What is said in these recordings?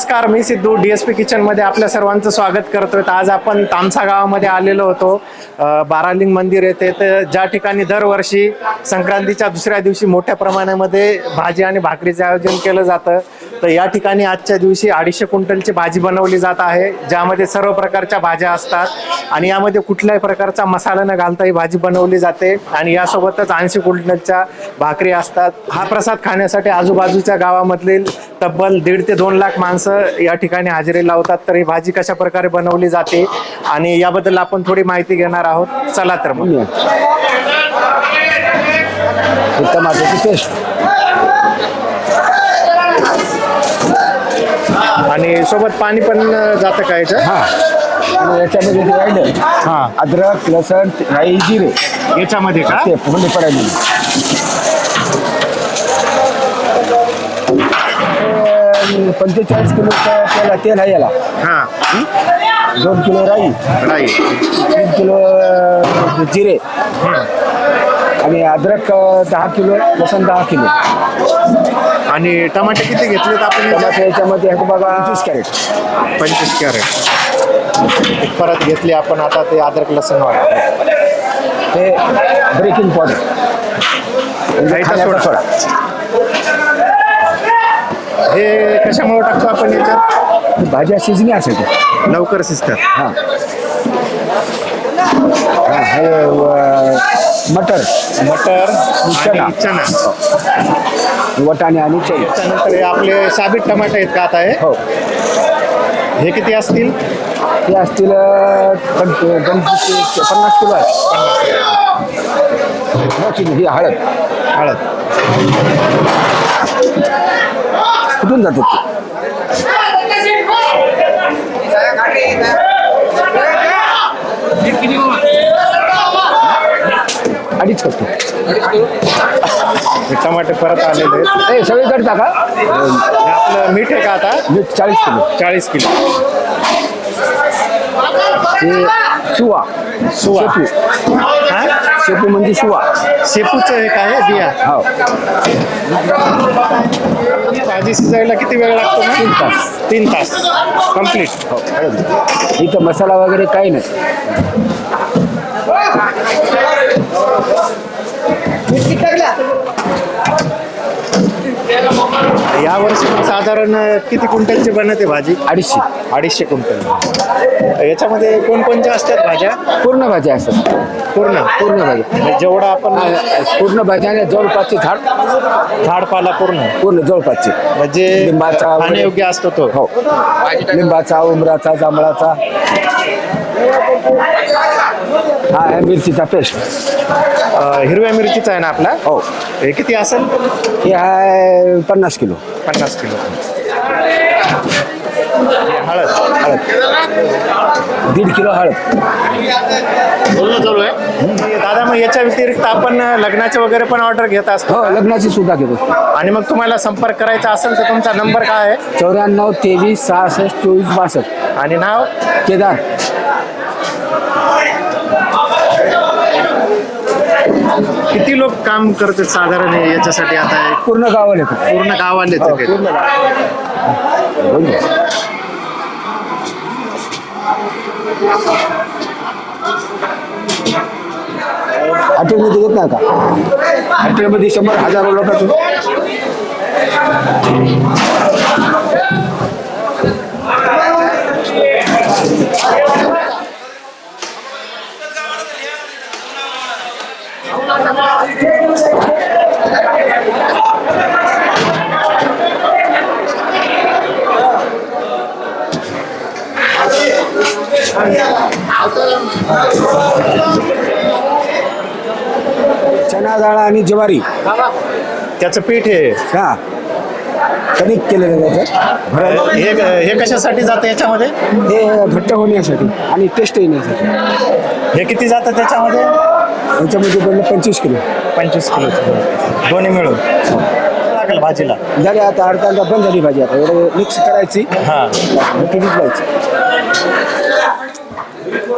नमस्कार मी Sidhu D S P किचनमध्ये आपल्या सर्वांचं स्वागत करतोय. तर आज आपण तामसा गावामध्ये आलेलो होतो. बारालिंग मंदिर येथे. तर ज्या ठिकाणी दरवर्षी संक्रांतीच्या दुसऱ्या दिवशी मोठ्या प्रमाणामध्ये भाजी आणि भाकरीचं आयोजन केलं जातं तर या ठिकाणी आजच्या दिवशी अडीचशे क्विंटलची भाजी बनवली जात आहे ज्यामध्ये सर्व प्रकारच्या भाज्या असतात आणि यामध्ये कुठल्याही प्रकारचा मसाला न घालता ही भाजी बनवली जाते आणि यासोबतच ऐंशी क्विंटलच्या भाकरी असतात. हा प्रसाद खाण्यासाठी आजूबाजूच्या गावामधील तब्बल दीड ते दोन लाख माणसं या ठिकाणी हजेरी लावतात तर ही भाजी कशा प्रकारे बनवली जाते आणि याबद्दल आपण थोडी माहिती घेणार आहोत. चला तर मग. टमाट्याची पेस्ट आणि सोबत पाणी पण जातं का याचं हा. आणि याच्यामध्ये ते राहिलं हा. अद्रक लसण राई जिरे. याच्यामध्ये का? ते पडायला पंचेचाळीस किलो तेल तेल आहे याला. हा. दोन किलो राई राईट तीन किलो अं, जिरे. आणि अद्रक अं, दहा किलो लसण दहा किलो. आणि टमाटे किती घेतलेत आपण याच्यात? टमाटे याच्यामध्ये आहे बघा पंचवीस कॅरेट. पंचवीस कॅरेट. परत घेतली आपण आता ते अद्रक लसूण वाढ ते ब्रेकिंग पावडर खाण्याचा सोडा. हे कशामुळे टाकतो आपण याच्यात? भाज्या शिजण्यासाठी लवकर शिजतात. हा. हा, हे व- मटर. मटर चणा. आणि चणा. वटाणे आणि चई त्यानंतर हे आपले साबित टमाटे आहेत का आता हे? हो. हे किती असतील? ते असतील अं, पं- पंचवीस ते पन्नास किलो आहे. ही हळद. हळद. कुठून जातात ते? अडीच करतो. टमाटे परत आलेले आहेत. सगळे करता का हे आपलं मीठ आहे का आता? मीठ चाळीस किलो. चाळीस किलो. सुवा सुवा. शेपू. शेपू म्हणजे सुवा. शेपूचं हे काय आहे? बिया. हो. भाजी शिजायला किती वेळ लागतो ना तीन तास. तीन तास. कंप्लीट हो इथं मसाला वगैरे काही नाही. या वर्षी साधारण किती क्विंटलची बनते भाजी? अडीचशे. अडीचशे क्विंटल. याच्यामध्ये कोणकोणत्या असतात भाज्या? पूर्ण भाज्या असतात. पूर्ण? पूर्ण भाज्या. म्हणजे जेवढा आपण पूर्ण भाज्या आणि जवळपासचे झाड. झाडपाला पूर्ण. पूर्ण जवळपासचे. म्हणजे लिंबाचा. खाण्यायोग्य असतो तो. हो. लिंबाचा उमराचा जांभळाचा. हा आहे मिरचीचा पेस्ट अं, हिरव्या मिरचीचा आहे ना आपला? हो. हे किती असेल? हे आहे पन्नास किलो. पन्नास किलो. हे हळद. हळद. दीड किलो हळद. बोलणं चालू आहे. दादा मग याच्या व्यतिरिक्त आपण लग्नाचे वगैरे पण ऑर्डर घेत असतो. हो लग्नाची सुद्धा घेतो. आणि मग तुम्हाला संपर्क करायचा असेल तर तुमचा नंबर काय आहे? चौऱ्याण्णव तेवीस सहासष्ट चोवीस बासष्ट. आणि नाव? केदार. किती लोक काम करतात साधारण हे याच्यासाठी आता हे पूर्ण गावाला येतो पूर्ण गावालेच हो, आहेत. पूर्ण गाव बोल ना. हॉटेलमध्ये येत नाही का हॉटेलमध्ये शंभर हजारो लोकांचं चना डाळ आणि ज्वारी. त्याचं पीठ हे. हा. कणिक केलेलं त्याचं. भरायला. हे हे कशासाठी जातं याच्यामध्ये? हे घट्ट होण्यासाठी आणि टेस्ट येण्यासाठी. हे किती जातं त्याच्यामध्ये? याच्यामध्ये बनलं पंचवीस किलो. पंचवीस किलो. दोन्ही मिळून. लागेल भाजीला. झाली आता अर्धा बंद झाली भाजी आता. एवढं मिक्स करायची हा. टिकीट जायची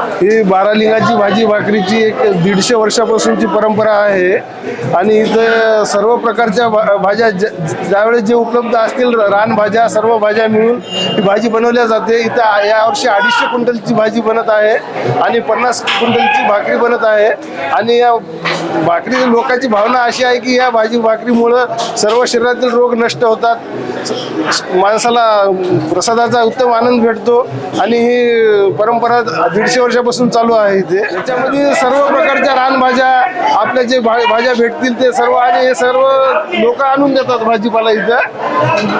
ही बारालिंगाची भाजी भाकरीची एक दीडशे वर्षापासूनची परंपरा आहे. आणि इथं सर्व प्रकारच्या भा- भाज्या ज्या- ज्यावेळेस जे उपलब्ध असतील रानभाज्या सर्व भाज्या मिळून ही भाजी बनवल्या जाते. इथं यावर्षी अडीचशे क्विंटलची भाजी बनत आहे आणि पन्नास क्विंटलची भाकरी बनत आहे. आणि या भाकरी लोकांची भावना अशी आहे की या भाजी भाकरीमुळं सर्व शरीरातील रोग नष्ट होतात. माणसाला प्रसादाचा उत्तम आनंद भेटतो. आणि ही परंपरा दीडशे वर्षापासून चालू आहे इथे. याच्यामध्ये सर्व प्रकारच्या रानभाज्या आपल्या जे भा- भाज्या भेटतील ते सर्व आणि हे सर्व लोक आणून देतात भाजीपाला इथं.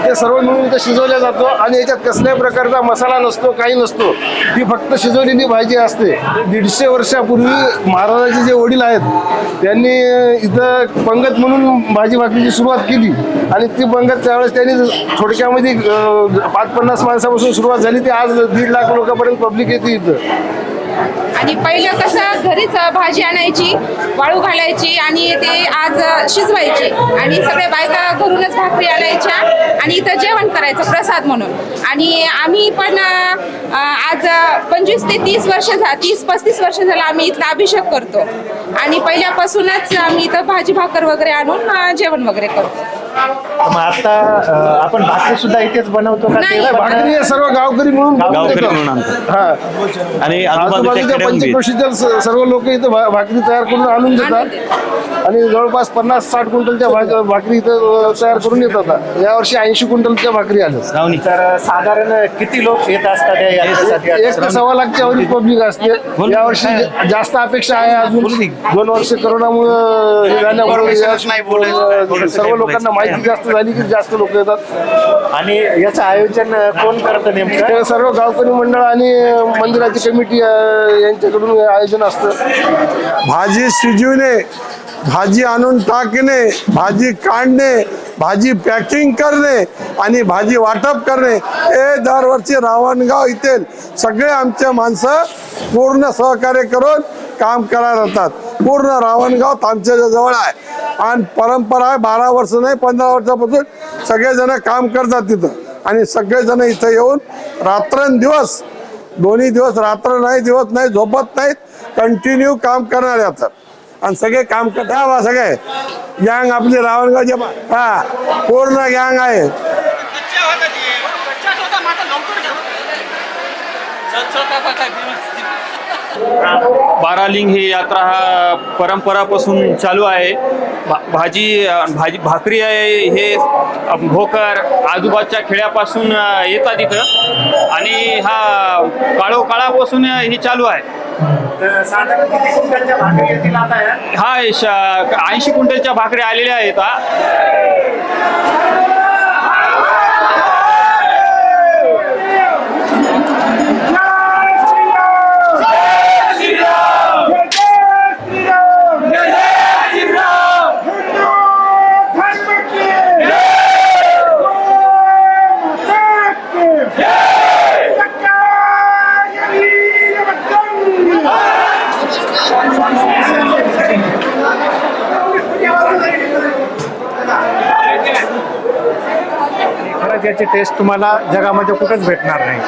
ते सर्व मिळून इथं शिजवल्या जातो आणि याच्यात कसल्याही प्रकारचा मसाला नसतो काही नसतो. ही फक्त शिजवलेली भाजी असते. दीडशे वर्षापूर्वी महाराजाचे जे वडील आहेत त्यांनी इथं पंगत म्हणून भाजी भाकरीची सुरुवात केली. आणि ती पंगत त्यावेळेस त्यांनी थोडक्यामध्ये पाच पन्नास माणसापासून सुरुवात झाली. ती आज दीड लाख लोकांपर्यंत पब्लिक येते इथं. आणि पहिलं कसं घरीच भाजी आणायची वाळू घालायची आणि ते आज शिजवायची. आणि सगळ्या बायका घरूनच भाकरी आणायच्या आणि इथं जेवण करायचं प्रसाद म्हणून. आणि आम्ही पण आज पंचवीस ते तीस वर्ष झा तीस पस्तीस वर्ष झालं आम्ही इथला अभिषेक करतो. आणि पहिल्यापासूनच आम्ही इथं भाजी भाकर वगैरे आणून जेवण वगैरे करतो. मग आता अं, आपण भाकरी सुद्धा इथेच बनवतो का नाही, भाकरी हे सर्व गावकरी मिळून बनवून गावकरी देतात. मिळून आणतात. हा. आणि आजूबाजूच्या आजूबाजूच्या खेड्याहून बी. पंचक्रोशीच्या स- सर्व लोक इथं भा- भाकरी तयार करून आणून देतात. आणि जवळपास पन्नास साठ क्विंटलच्या भाक- भाकरी इथं अ, तयार करून येतात यावर्षी ऐंशी क्विंटलच्या भाकरी आल्या. तर साधारण किती लोक येत असतात या यात्रेसाठी? एक ते सव्वा लाखच्या वरील पब्लिक असते. यावर्षी जा- जास्त अपेक्षा आहे अजून. दोन वर्ष करोनामुळे हे झाल्यामुळे या- सर्व लोकांना माहिती जास्त झाली की जास्त लोक येतात. आणि याचं आयोजन कोण करतं नेमकं? हे सर्व गावकरी मंडळ आणि मंदिराची कमिटी यांच्याकडून आयोजन असतं. भाजी शिजवणे भाजी आणून टाकणे भाजी काढणे भाजी पॅकिंग करणे आणि भाजी वाटप करणे. हे दरवर्षी रावणगाव येथील सगळे आमचे माणसं पूर्ण सहकार्य करून काम करायला जातात. पूर्ण रावणगाव आमच्या जवळ आहे आणि परंपरा आहे बारा वर्ष नाही पंधरा वर्षापासून सगळेजण काम करतात तिथं आणि सगळेजण इथं येऊन रात्रंदिवस दोन्ही दिवस रात्र नाही दिवस नाही झोपत नाहीत कंटिन्यू काम करणार आता आणि सगळे काम करता बा सगळे गँग आपली रावणगावचे जे हा पूर्ण गँग आहे बारालिंग ही यात्रा हा परंपरापासून चालू आहे. भा- भाजी भाजी भाकरी आहे हे भोकर आजूबाजूच्या खेड्यापासून येतात इथं. आणि हा काळो काळापासून ही चालू आहे. कुंटलच्या? हा ऐंशी क्विंटलच्या भाकरी आलेल्या आहेत हा याची टेस्ट तुम्हाला जगामध्ये कुठंच भेटणार नाही.